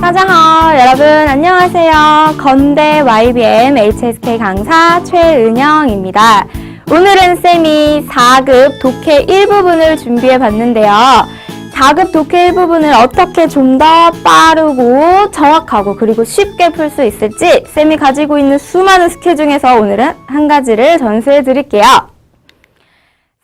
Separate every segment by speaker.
Speaker 1: 다자하 여러분 안녕하세요. 건대 YBM HSK 강사 최은영입니다. 오늘은 쌤이 4급 독해 1부분을 준비해 봤는데요. 4급 독해 1부분을 어떻게 좀 더 빠르고 정확하고 그리고 쉽게 풀 수 있을지 쌤이 가지고 있는 수많은 스킬 중에서 오늘은 한 가지를 전수해 드릴게요.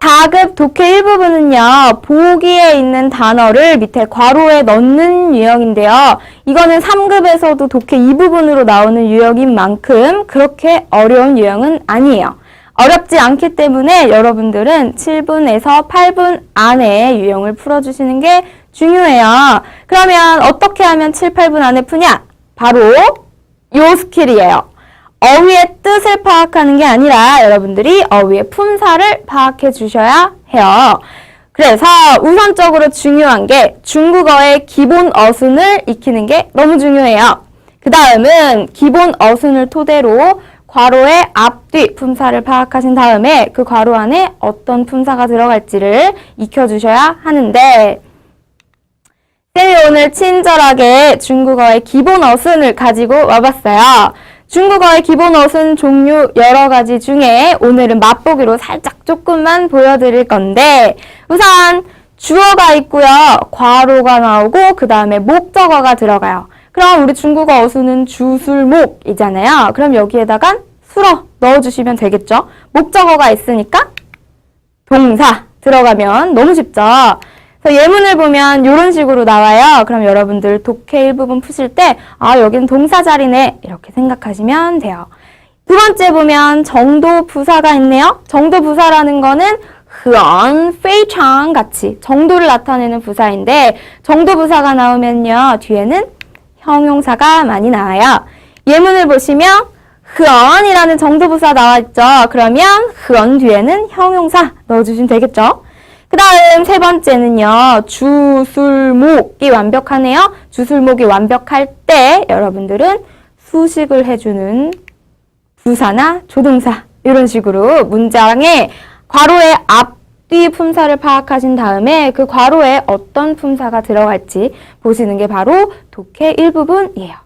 Speaker 1: 4급 독해 1부분은요, 보기에 있는 단어를 밑에 괄호에 넣는 유형인데요. 이거는 3급에서도 독해 2부분으로 나오는 유형인 만큼 그렇게 어려운 유형은 아니에요. 어렵지 않기 때문에 여러분들은 7분에서 8분 안에 유형을 풀어주시는 게 중요해요. 그러면 어떻게 하면 7, 8분 안에 푸냐? 바로 요 스킬이에요. 어휘의 뜻을 파악하는 게 아니라 여러분들이 어휘의 품사를 파악해 주셔야 해요. 그래서 우선적으로 중요한 게 중국어의 기본 어순을 익히는 게 너무 중요해요. 그 다음은 기본 어순을 토대로 괄호의 앞뒤 품사를 파악하신 다음에 그 괄호 안에 어떤 품사가 들어갈지를 익혀주셔야 하는데 쌤이 오늘 친절하게 중국어의 기본 어순을 가지고 와봤어요. 중국어의 기본 어순 종류 여러 가지 중에 오늘은 맛보기로 살짝 조금만 보여드릴 건데 우선 주어가 있고요. 괄호가 나오고 그 다음에 목적어가 들어가요. 그럼 우리 중국어 어순은 주술목이잖아요. 그럼 여기에다가 술어 넣어주시면 되겠죠. 목적어가 있으니까 동사 들어가면 너무 쉽죠. 예문을 보면 이런 식으로 나와요. 그럼 여러분들 독해 일부분 푸실 때, 아, 여기는 동사 자리네. 이렇게 생각하시면 돼요. 두 번째 보면 정도 부사가 있네요. 정도 부사라는 거는 흔, 非常 같이 정도를 나타내는 부사인데, 정도 부사가 나오면요. 뒤에는 형용사가 많이 나와요. 예문을 보시면, 흔이라는 정도 부사 나와 있죠. 그러면 흔 뒤에는 형용사 넣어주시면 되겠죠. 그 다음 세 번째는요. 주술목이 완벽하네요. 주술목이 완벽할 때 여러분들은 수식을 해주는 부사나 조동사 이런 식으로 문장에 괄호의 앞뒤 품사를 파악하신 다음에 그 괄호에 어떤 품사가 들어갈지 보시는 게 바로 독해 일부분이에요.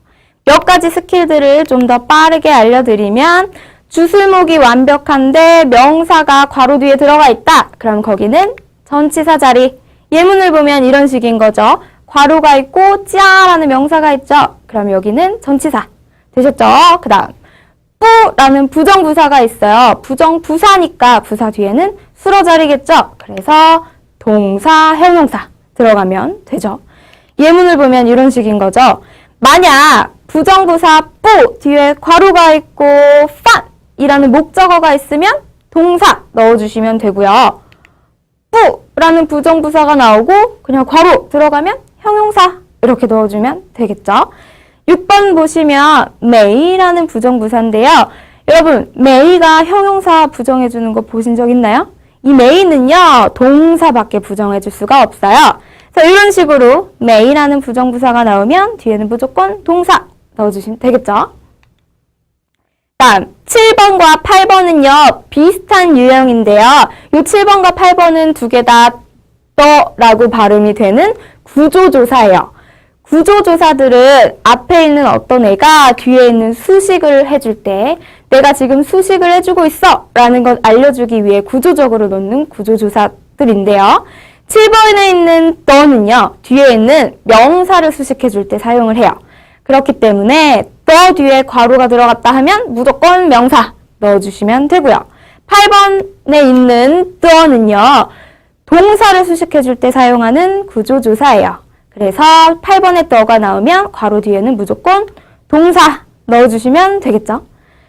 Speaker 1: 몇 가지 스킬들을 좀 더 빠르게 알려드리면 주술목이 완벽한데 명사가 괄호 뒤에 들어가 있다. 그럼 거기는 전치사 자리. 예문을 보면 이런 식인 거죠. 괄호가 있고 짜라는 명사가 있죠. 그럼 여기는 전치사. 되셨죠? 그 다음 뿌라는 부정부사가 있어요. 부정부사니까 부사 뒤에는 수로 자리겠죠. 그래서 동사, 형용사 들어가면 되죠. 예문을 보면 이런 식인 거죠. 만약 부정부사 뿌 뒤에 괄호가 있고 빤이라는 목적어가 있으면 동사 넣어주시면 되고요. 뿌라는 부정부사가 나오고 그냥 괄호 들어가면 형용사 이렇게 넣어주면 되겠죠. 6번 보시면 메이라는 부정부사인데요. 여러분 메이가 형용사 부정해주는 거 보신 적 있나요? 이 메이는요 동사밖에 부정해줄 수가 없어요. 그래서 이런 식으로 메이라는 부정부사가 나오면 뒤에는 무조건 동사 넣어주시면 되겠죠. 다음 7번과 8번은요 비슷한 유형인데요. 이 7번과 8번은 두 개 다 떠라고 발음이 되는 구조조사예요. 구조조사들은 앞에 있는 어떤 애가 뒤에 있는 수식을 해줄 때 내가 지금 수식을 해주고 있어 라는 걸 알려주기 위해 구조적으로 넣는 구조조사들인데요. 7번에 있는 너는요, 뒤에 있는 명사를 수식해줄 때 사용을 해요. 그렇기 때문에 더 뒤에 괄호가 들어갔다 하면 무조건 명사 넣어주시면 되고요. 8번에 있는 더는요, 동사를 수식해줄 때 사용하는 구조조사예요. 그래서 8번에 더가 나오면 괄호 뒤에는 무조건 동사 넣어주시면 되겠죠.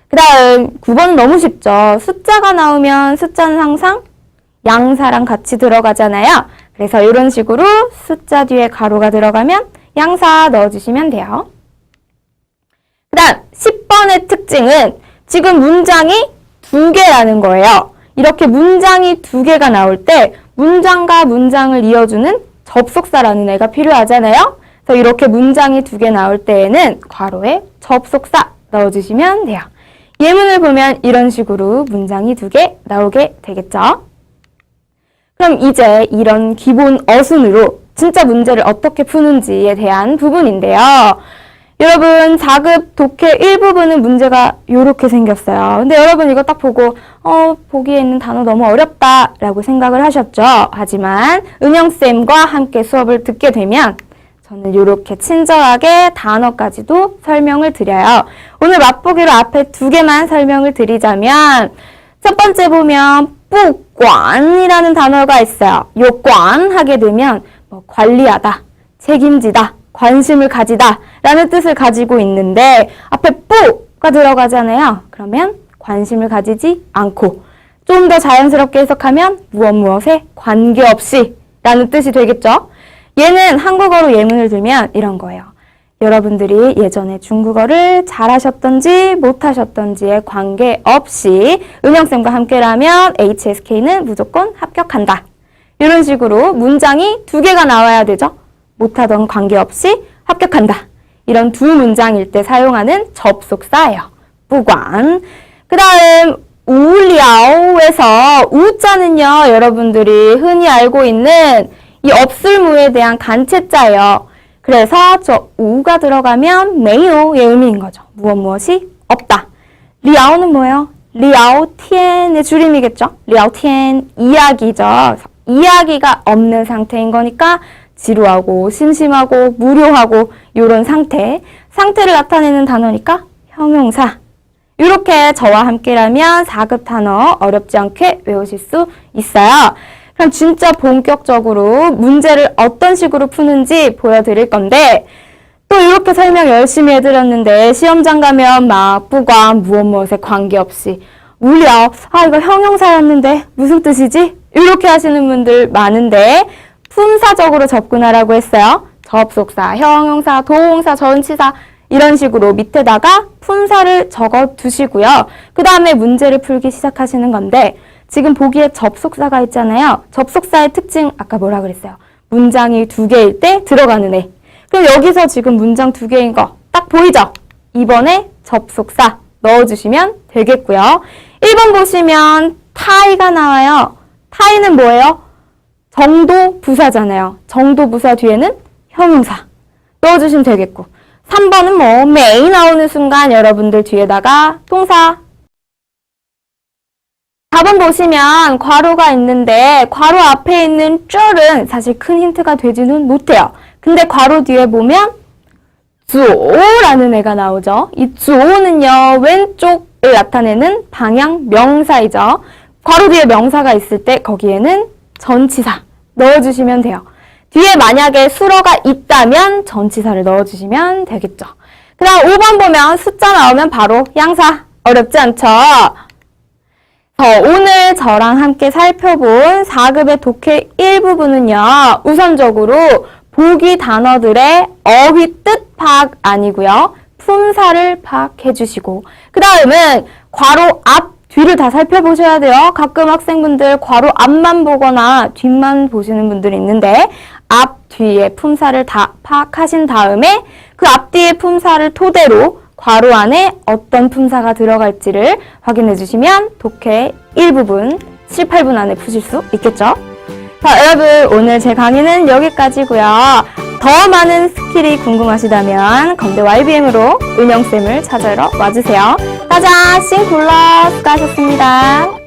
Speaker 1: 그 다음 9번은 너무 쉽죠. 숫자가 나오면 숫자는 항상 양사랑 같이 들어가잖아요. 그래서 이런 식으로 숫자 뒤에 가로가 들어가면 양사 넣어주시면 돼요. 그 다음 10번의 특징은 지금 문장이 두 개라는 거예요. 이렇게 문장이 두 개가 나올 때 문장과 문장을 이어주는 접속사라는 애가 필요하잖아요. 그래서 이렇게 문장이 두 개 나올 때에는 괄호에 접속사 넣어주시면 돼요. 예문을 보면 이런 식으로 문장이 두 개 나오게 되겠죠. 그럼 이제 이런 기본 어순으로 진짜 문제를 어떻게 푸는지에 대한 부분인데요. 여러분, 4급 독해 일부분은 문제가 이렇게 생겼어요. 근데 여러분 이거 딱 보고, 어, 보기에 있는 단어 너무 어렵다 라고 생각을 하셨죠. 하지만 은영쌤과 함께 수업을 듣게 되면 저는 이렇게 친절하게 단어까지도 설명을 드려요. 오늘 맛보기로 앞에 두 개만 설명을 드리자면 첫 번째 보면 뿌관이라는 단어가 있어요. 요관 하게 되면 뭐 관리하다, 책임지다, 관심을 가지다 라는 뜻을 가지고 있는데 앞에 뿌가 들어가잖아요. 그러면 관심을 가지지 않고 좀 더 자연스럽게 해석하면 무엇 무엇에 관계없이 라는 뜻이 되겠죠. 얘는 한국어로 예문을 들면 이런 거예요. 여러분들이 예전에 중국어를 잘하셨던지 못하셨던지에 관계없이 은영쌤과 함께라면 HSK는 무조건 합격한다. 이런 식으로 문장이 두 개가 나와야 되죠. 못하던 관계없이 합격한다. 이런 두 문장일 때 사용하는 접속사예요. 부관. 그 다음 우리아오에서 우자는요 여러분들이 흔히 알고 있는 이 없을무에 대한 간체자예요. 그래서 저 우가 들어가면 메요의 의미인 거죠. 무엇 무엇이 없다. 리아오는 뭐예요? 리아오티엔의 줄임이겠죠. 리아오티엔 이야기죠. 이야기가 없는 상태인 거니까 지루하고 심심하고 무료하고 이런 상태 상태를 나타내는 단어니까 형용사 이렇게 저와 함께라면 4급 단어 어렵지 않게 외우실 수 있어요. 그럼 진짜 본격적으로 문제를 어떤 식으로 푸는지 보여드릴 건데 또 이렇게 설명 열심히 해드렸는데 시험장 가면 막 부과 무엇 무엇에 관계없이 울려 아 이거 형용사였는데 무슨 뜻이지? 이렇게 하시는 분들 많은데 품사적으로 접근하라고 했어요. 접속사, 형용사, 동사, 전치사 이런 식으로 밑에다가 품사를 적어 두시고요. 그 다음에 문제를 풀기 시작하시는 건데 지금 보기에 접속사가 있잖아요. 접속사의 특징 아까 뭐라 그랬어요? 문장이 두 개일 때 들어가는 애. 그럼 여기서 지금 문장 두 개인 거 딱 보이죠? 2번에 접속사 넣어주시면 되겠고요. 1번 보시면 타이가 나와요. 타이는 뭐예요? 정도 부사잖아요. 정도 부사 뒤에는 형용사 넣어주시면 되겠고 3번은 뭐 메이 나오는 순간 여러분들 뒤에다가 동사 4번 보시면 괄호가 있는데 괄호 앞에 있는 쫄은 사실 큰 힌트가 되지는 못해요. 근데 괄호 뒤에 보면 주오라는 애가 나오죠. 이 주오는요 왼쪽을 나타내는 방향 명사이죠. 괄호 뒤에 명사가 있을 때 거기에는 전치사 넣어주시면 돼요. 뒤에 만약에 수러가 있다면 전치사를 넣어주시면 되겠죠. 그 다음 5번 보면 숫자 나오면 바로 양사. 어렵지 않죠? 자, 오늘 저랑 함께 살펴본 4급의 독해 1부분은요. 우선적으로 보기 단어들의 어휘 뜻 파악 아니고요. 품사를 파악해 주시고 그 다음은 괄호 앞 뒤를 다 살펴보셔야 돼요. 가끔 학생분들 괄호 앞만 보거나 뒷만 보시는 분들이 있는데 앞 뒤에 품사를 다 파악하신 다음에 그 앞뒤의 품사를 토대로 괄호 안에 어떤 품사가 들어갈지를 확인해 주시면 독해 1부분 7, 8분 안에 푸실 수 있겠죠? 자, 여러분 오늘 제 강의는 여기까지고요. 더 많은 스킬이 궁금하시다면 건대 YBM으로 은영쌤을 찾으러 와주세요. 짜잔! 싱글러 수고하셨습니다.